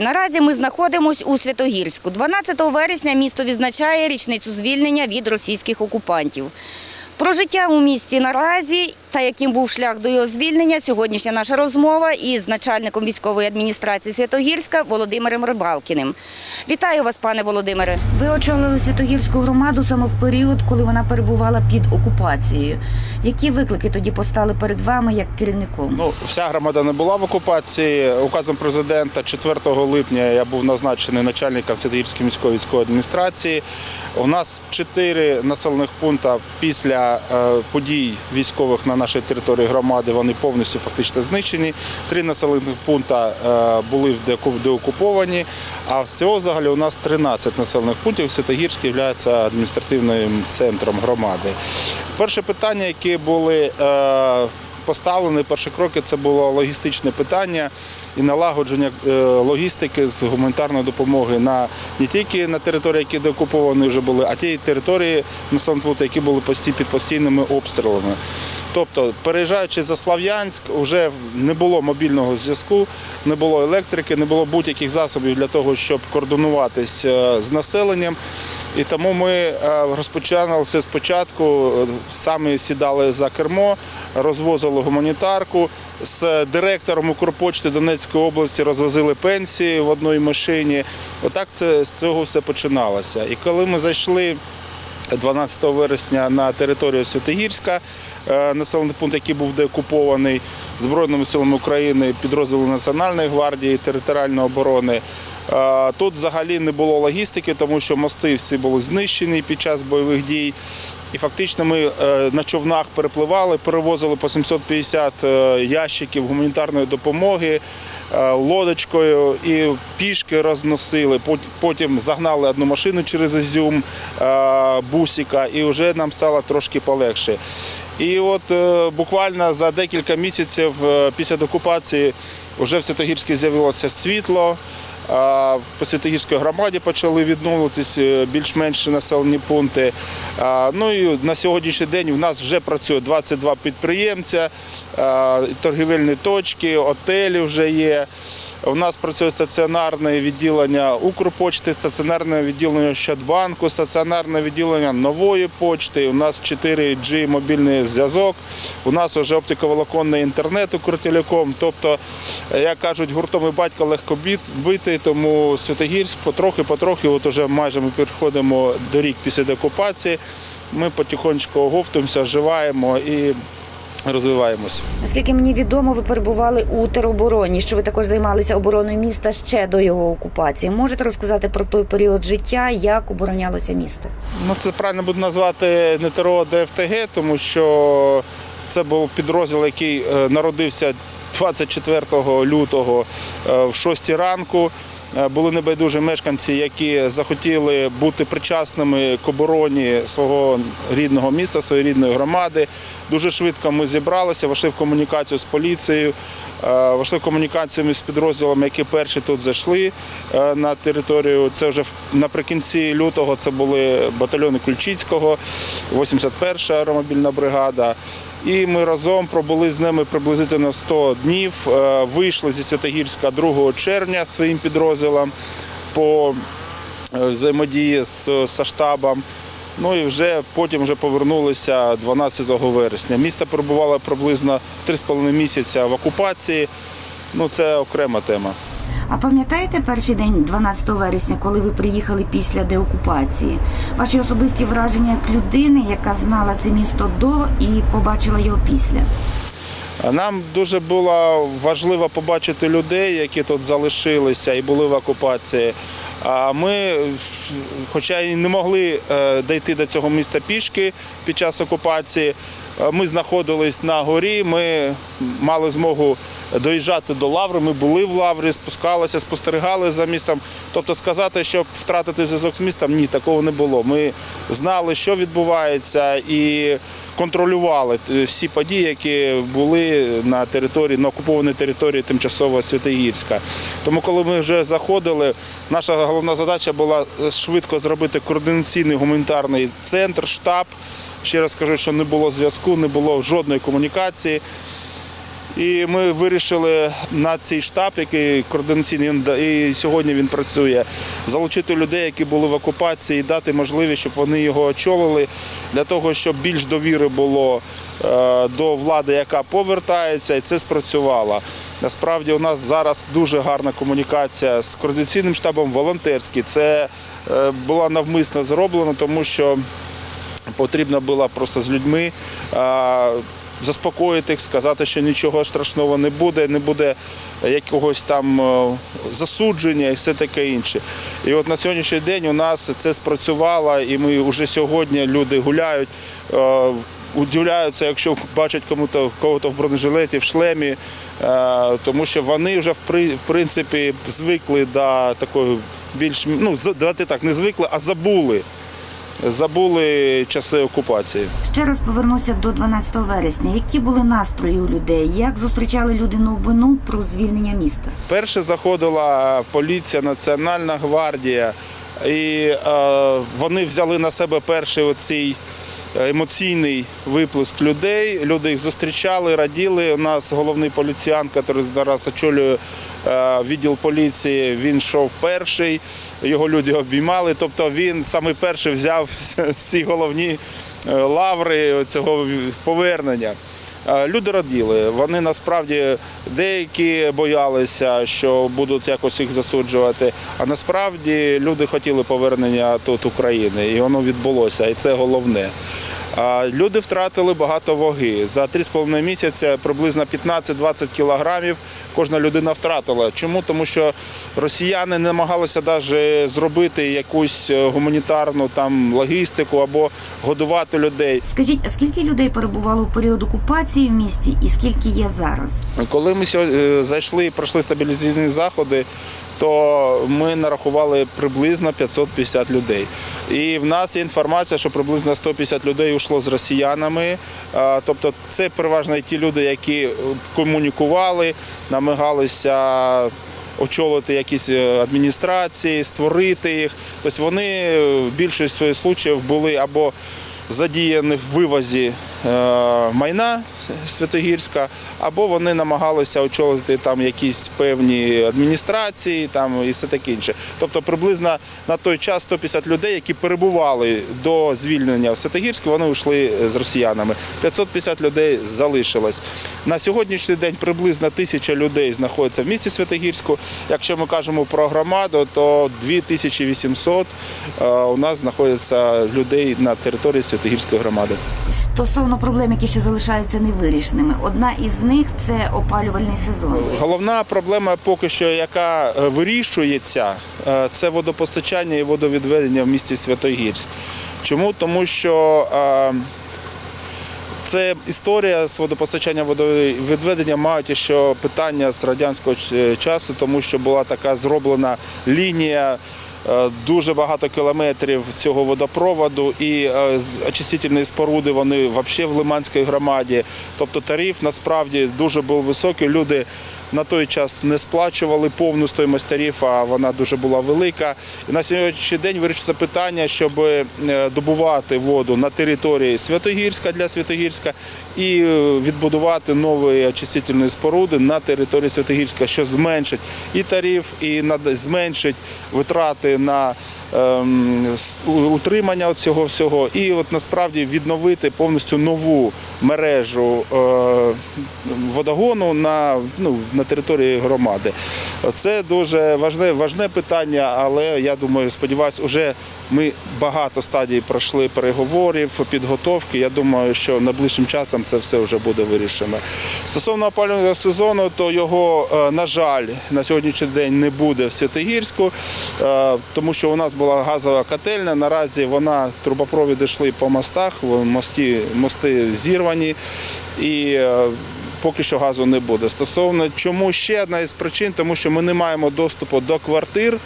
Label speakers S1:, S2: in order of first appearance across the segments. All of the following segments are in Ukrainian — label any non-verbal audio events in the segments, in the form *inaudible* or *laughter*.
S1: Наразі ми знаходимося у Святогірську. 12 вересня місто відзначає річницю звільнення від російських окупантів. Про життя у місті наразі та яким був шлях до його звільнення, сьогоднішня наша розмова із начальником військової адміністрації Святогірська Володимиром Рибалкіним. Вітаю вас, пане Володимире. Ви очолили Святогірську громаду саме в період, коли вона перебувала під окупацією. Які виклики тоді постали перед вами як керівником?
S2: Ну, вся громада не була в окупації. Указом президента 4 липня я був назначений начальником Святогірської міської військової адміністрації. У нас чотири населених пункти після е, подій військових на нашій території громади. Вони повністю фактично знищені. Три населених пункти е, були деоку- деокуповані. А всього взагалі у нас 13 населених пунктів. Святогірський є адміністративним центром громади. Перше питання, яке були поставлені перші кроки це було логістичне питання і налагодження е, логістики з гуманітарної допомоги на не тільки на території, які деокуповані вже були, а ті території населених пунктів, які були під постійними обстрілами. Тобто, переїжджаючи за Слав'янськ, вже не було мобільного зв'язку, не було електрики, не було будь-яких засобів для того, щоб координуватись е, з населенням. І тому ми е, розпочинали все спочатку, е, самі сідали за кермо, розвозили гуманітарку. З директором Укрпочти Донецької області розвозили пенсії в одній машині. Отак це з цього все починалося. І коли ми зайшли 12 вересня на територію Святогірська, е, населений пункт, який був деокупований Збройними силами України, підрозділи Національної гвардії, територіальної оборони. Е, Тут взагалі не було логістики, тому що мости всі були знищені під час бойових дій. І фактично ми е, на човнах перепливали, перевозили по 750 е, ящиків гуманітарної допомоги лодочкою і пішки розносили. Потім загнали одну машину через Ізюм бусика, і вже нам стало трошки полегше. І от буквально за декілька місяців після окупації вже в Святогірській з'явилося світло. А, По Святогірській громаді почали відновлюватися е, більш-менш населені пункти. Ну і на сьогоднішній день в нас вже працює 22 підприємця, торгівельні точки, отелі вже є. У нас працює стаціонарне відділення Укрпочти, стаціонарне відділення Щадбанку, стаціонарне відділення нової почти. У нас 4G мобільний зв'язок. У нас вже оптиковолоконний інтернет Укртелеком. Тобто, як кажуть, гуртом і батька легко бі- тому Святогірськ потрохи-потрохи, от уже майже ми підходимо до рік після деокупації. Ми потихонечку оговтуємося, оживаємо і розвиваємося.
S1: Наскільки мені відомо, ви перебували у теробороні, що ви також займалися обороною міста ще до його окупації. Можете розказати про той період життя, як оборонялося місто?
S2: Ну, це правильно буде назвати не ТРО, а ДФТГ, тому що це був підрозділ, який е, народився 24 лютого е, в 6 ранку. Е, Були небайдужі мешканці, які захотіли бути причасними к обороні свого рідного міста, своєї рідної громади. Дуже швидко ми зібралися, вийшли в комунікацію з поліцією, вийшли в комунікацію з підрозділами, які перші тут зайшли е, на територію. Це вже наприкінці лютого це були батальйони Кульчицького, 81-ша аеромобільна бригада. І ми разом пробули з ними приблизно 100 днів. Е, Вийшли зі Святогірська 2 червня своїм підрозділом по е, взаємодії з, з штабом. Ну і вже потім вже повернулися 12 вересня. Місто перебувало приблизно 3,5 місяця в окупації. Ну це окрема тема.
S1: А пам'ятаєте перший день, 12 вересня, коли ви приїхали після деокупації? Ваші особисті враження як людини, яка знала це місто до і побачила його після?
S2: Нам дуже було важливо побачити людей, які тут залишилися і були в окупації. А ми, хоча і не могли е, дійти до цього міста пішки під час окупації, е, ми знаходились на горі, ми мали змогу доїжджати до Лаври. Ми були в Лаврі, спускалися, спостерігали за містом. Тобто сказати, щоб втратити зв'язок з містом, ні, такого не було. Ми знали, що відбувається, і контролювали всі події, які були на території, на окупованій території тимчасово Святогірська. Тому, коли ми вже заходили, наша головна задача була е, швидко зробити координаційний гуманітарний центр, штаб. Ще раз кажу, що не було зв'язку, не було жодної комунікації. І ми вирішили на цей штаб, який координаційний і сьогодні він працює, залучити людей, які були в окупації, дати можливість, щоб вони його очолили, для того, щоб більш довіри було е, до влади, яка повертається, і це спрацювало. Насправді у нас зараз дуже гарна комунікація з координаційним штабом волонтерський. Це е, було навмисно зроблено, тому що потрібно було просто з людьми а, заспокоїти їх, сказати, що нічого страшного не буде, не буде якогось там е, засудження і все таке інше. І от на сьогоднішній день у нас це спрацювало, і ми вже сьогодні люди гуляють. е, Удивляються, якщо бачать кому-то кого-то в бронежилеті, в шлемі, е, тому що вони вже в при- в принципі звикли до такої більш ну давайте так, не звикли, а забули забули часи окупації.
S1: Ще раз повернуся до 12 вересня. Які були настрої у людей? Як зустрічали люди новину про звільнення міста?
S2: Перше заходила поліція, Національна гвардія, і е, вони взяли на себе перший оцей емоційний виплеск людей. Люди їх зустрічали, раділи. У нас головний поліціян, який зараз очолює е, відділ поліції, він йшов перший, його люди обіймали. Тобто він саме перший взяв *laughs* всі головні е, лаври цього повернення. Е, Люди раділи. Вони насправді деякі боялися, що будуть якось їх засуджувати. А насправді люди хотіли повернення тут України, і воно відбулося, і це головне. Люди втратили багато ваги. За 3,5 місяця приблизно 15-20 кілограмів кожна людина втратила. Чому? Тому що росіяни намагалися навіть зробити якусь е, гуманітарну там логістику або годувати людей.
S1: Скажіть, а скільки людей перебувало в період окупації в місті, і скільки є зараз?
S2: Коли ми е, зайшли і пройшли стабілізаційні заходи, то ми нарахували приблизно 550 людей. І в нас є інформація, що приблизно 150 людей йшло з росіянами. Тобто це переважно ті люди, які е, комунікували, намагалися очолити якісь е, адміністрації, створити їх. Тобто вони е, в більшості своїх случаїв були або задіяні в вивозі е, майна Святогірська, або вони намагалися очолити там якісь певні адміністрації там, і все таке інше. Тобто приблизно на той час 150 людей, які перебували до звільнення в Святогірську, вони йшли з росіянами. 550 людей залишилось. На сьогоднішній день приблизно тисяча людей знаходиться в місті Святогірську. Якщо ми кажемо про громаду, то 2800 е, у нас знаходиться людей на території Святогірської громади.
S1: Стосовно проблем, які ще залишаються невирішеними, одна із них це опалювальний сезон.
S2: Головна проблема поки що, яка е, вирішується, е, це водопостачання і водовідведення в місті Святогірськ. Чому? Тому що е, це історія з водопостачання водовідведення мають ще питання з радянського часу, тому що була така зроблена лінія. Е, Дуже багато кілометрів цього водопроводу і е, очистительні споруди вони взагалі в Лиманській громаді. Тобто тариф насправді дуже був високий. Люди на той час не сплачували повну стоїмость тарифу, а вона дуже була велика. І на сьогоднішній день вирішується питання, щоб е, добувати воду на території Святогірська для Святогірська і е, відбудувати нові очистительні споруди на території Святогірська, що зменшить і тариф, і зменшить витрати на ем, утримання цього всього, і от насправді відновити повністю нову мережу е, водогону на, ну, на території громади. Це дуже важне, важне питання, але я думаю, сподіваюся, вже ми багато стадій пройшли переговорів, підготовки. Я думаю, що найближчим часом це все вже буде вирішено. Стосовно опалювального сезону, то його, е, на жаль, на сьогоднішній день не буде в Святогірську, е, тому що у нас була газова котельня. Наразі вона трубопровіди йшли по мостах, мості, мости зірвані. І е, Поки що газу не буде. Стосовно чому ще одна із причин, тому що ми не маємо доступу до квартир.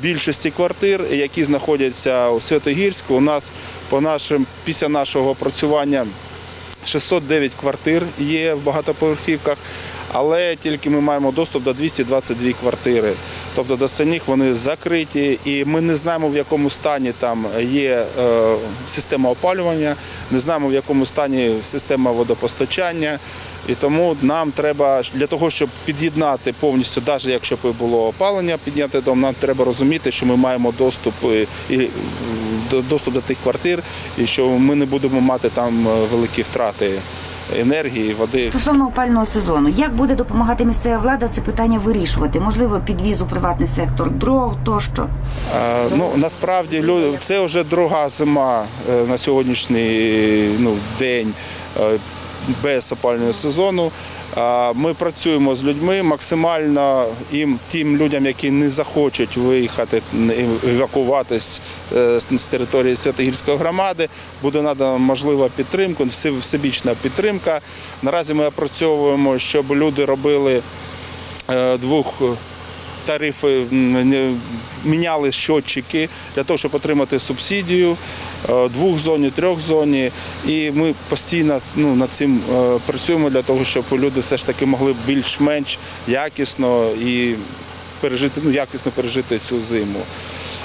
S2: Більшості квартир, які знаходяться у Святогірську, у нас по нашим після нашого опрацювання 609 квартир є в багатоповерхівках, але тільки ми маємо доступ до 222 квартири. Тобто до стальних вони закриті, і ми не знаємо, в якому стані там є е, система опалювання, не знаємо, в якому стані система водопостачання. І тому нам треба для того, щоб під'єднати повністю, навіть якщо б було опалення, підняти дом, нам треба розуміти, що ми маємо доступ е, і до- доступ до тих квартир, і що ми не будемо мати там е, великі втрати енергії, води.
S1: Стосовно опального сезону, як буде допомагати місцева влада це питання вирішувати? Можливо, підвіз у приватний сектор дров тощо.
S2: Е, Ну насправді це вже друга зима е, на сьогоднішній ну, день е, без опального сезону. Ми працюємо з людьми максимально їм, тим людям, які не захочуть виїхати, евакуватись е, з з території Святогірської громади, буде надана можлива підтримка, всебічна підтримка. Наразі ми опрацьовуємо, щоб люди робили е, двох тарифи міняли щотчики для того, щоб отримати субсидію е, двохзоні, трьохзоні. І ми постійно ну, над цим е, працюємо для того, щоб люди все ж таки могли більш-менш якісно і пережити, ну, якісно пережити цю зиму.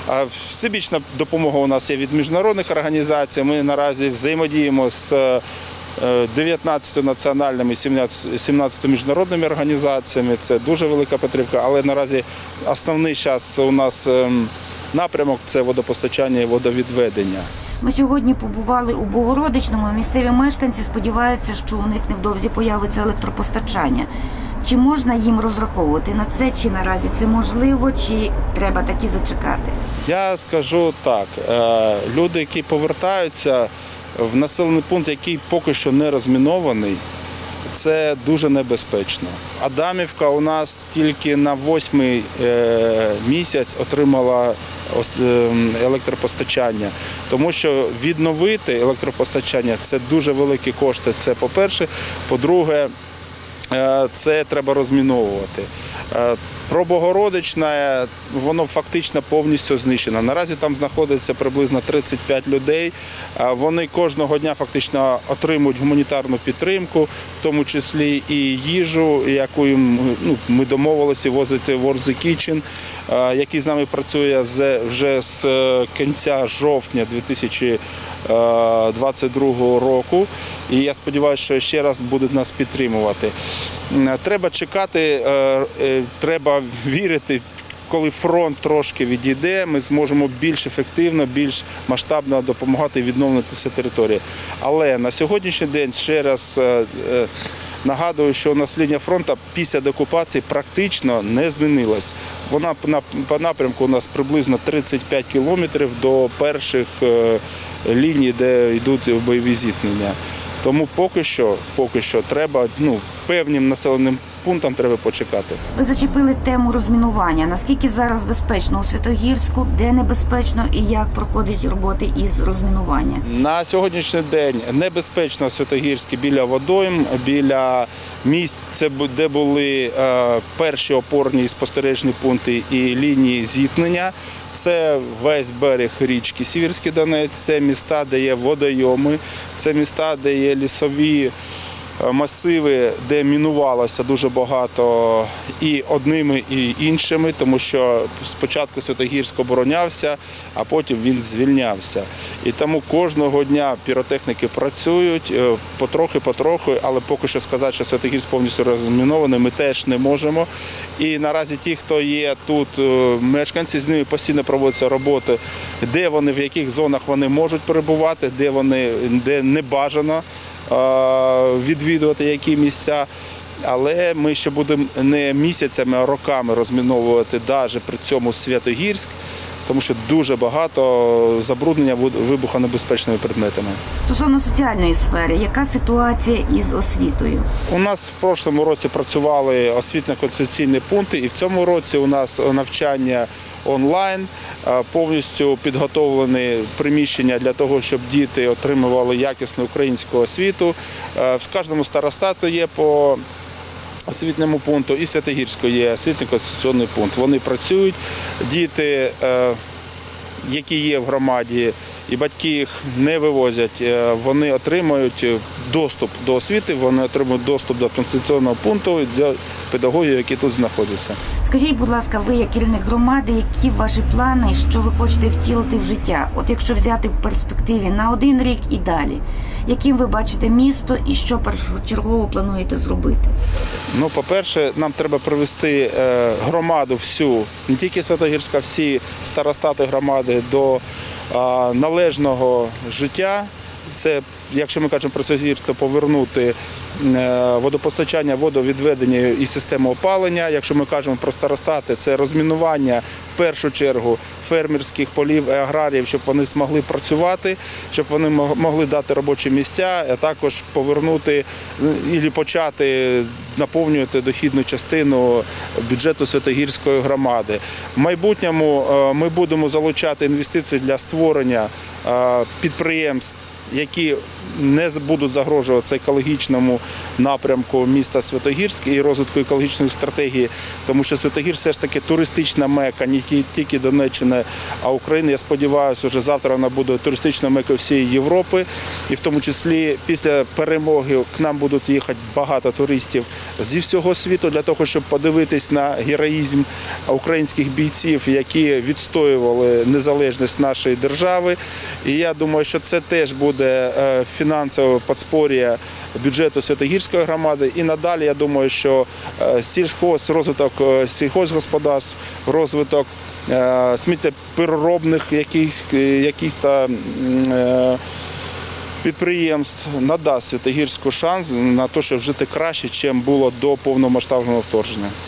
S2: А всебічна допомога у нас є від міжнародних організацій. Ми наразі взаємодіємо з е, 19 національними, 17 17 міжнародними організаціями. Це дуже велика підтримка, але наразі основний час у нас ем, напрямок це водопостачання і водовідведення.
S1: Ми сьогодні побували у Богородичному. Місцеві мешканці сподіваються, що у них невдовзі появиться електропостачання. Чи можна їм розраховувати на це, чи наразі це можливо, чи треба таки зачекати?
S2: Я скажу так: е, люди, які повертаються в населений пункт, який поки що не розмінований, це дуже небезпечно. Адамівка у нас тільки на восьмий е, місяць отримала е, електропостачання, тому що відновити електропостачання це дуже великі кошти. Це по-перше. По-друге, Е, це треба розміновувати. Про Богородичне воно фактично повністю знищено. Наразі там знаходиться приблизно 35 людей. Вони кожного дня фактично отримують гуманітарну підтримку, в тому числі і їжу, яку їм ну, ми домовилися возити в the Kitchen, який з нами працює вже, з е, кінця жовтня 2022 року. І я сподіваюся, що ще раз будуть нас підтримувати. Треба чекати, е, е, треба вірити. Коли фронт трошки відійде, ми зможемо більш ефективно, більш масштабно допомагати відновлюватися території. Але на сьогоднішній день ще раз е, е, нагадую, що у нас лінія фронту після деокупації практично не змінилась. Вона по напрямку у нас приблизно 35 кілометрів до перших ліній, де йдуть бойові зіткнення. Тому поки що, поки що треба ну, певним населеним пунктам треба почекати.
S1: Ви зачепили тему розмінування. Наскільки зараз безпечно у Святогірську, де небезпечно і як проходять роботи із розмінування?
S2: На сьогоднішній день небезпечно в Святогірській біля водойм, біля місць, де були е, перші опорні спостережні пункти і лінії зіткнення. Це весь берег річки Сіверський Донець, це міста, де є водойоми, це міста, де є лісові масиви, де мінувалося дуже багато і одними, і іншими, тому що спочатку Святогірськ оборонявся, а потім він звільнявся. І тому кожного дня піротехніки працюють е, потрохи-потрохи, але поки що сказати, що Святогірськ повністю розмінований, ми теж не можемо. І наразі ті, хто є тут, е, мешканці, з ними постійно проводяться роботи, де вони, в яких зонах вони можуть перебувати, де вони де не бажано е, відвідувати які місця. Але ми ще будемо не місяцями, а роками розміновувати навіть при цьому Святогірськ, тому що дуже багато забруднення вибухонебезпечними предметами.
S1: Стосовно соціальної сфери, яка ситуація із освітою?
S2: У нас в прошлому році працювали освітньо-конституційні пункти, і в цьому році у нас навчання онлайн, повністю підготовлені приміщення для того, щоб діти отримували якісну українську освіту. В кожному старостату є по освітньому пункту і Святогірського є освітньо конституційний пункт. Вони працюють, діти. е, які є в громаді, і батьки їх не вивозять, е, вони отримують доступ до освіти, вони отримують доступ до конституційного пункту до педагогів, які тут знаходяться.
S1: Скажіть, будь ласка, ви як керівник громади, які ваші плани, що ви хочете втілити в життя? От якщо взяти в перспективі на один рік і далі, яким ви бачите місто і що першочергово плануєте зробити?
S2: Ну, по-перше, нам треба привести е, громаду всю, не тільки Святогірська, всі старостати громади до належного життя. Це, якщо ми кажемо про Святогірськ, повернути е, водопостачання, водовідведення і систему опалення. Якщо ми кажемо про старостати, це розмінування в першу чергу фермерських полів і аграріїв, щоб вони змогли працювати, щоб вони могли дати робочі місця, а також повернути і почати наповнювати дохідну частину бюджету Святогірської громади. В майбутньому е, ми будемо залучати інвестиції для створення е, підприємств, які не будуть загрожувати екологічному напрямку міста Святогірськ і розвитку екологічної стратегії, тому що Святогір все ж таки туристична мека, не тільки Донеччини, а України. Я сподіваюся, вже завтра вона буде туристичною мекою всієї Європи, і в тому числі після перемоги к нам будуть їхати багато туристів зі всього світу для того, щоб подивитись на героїзм українських бійців, які відстоювали незалежність нашої держави. І я думаю, що це теж буде е, фінансове подспор'я бюджету Святогірської громади. І надалі я думаю, що е, сільхоз, розвиток е, сільхозгосподарств, розвиток сміттєпереробних якихось, е, якісь та підприємств надасть Святогірську шанс на те, щоб жити краще, ніж було до повномасштабного вторгнення.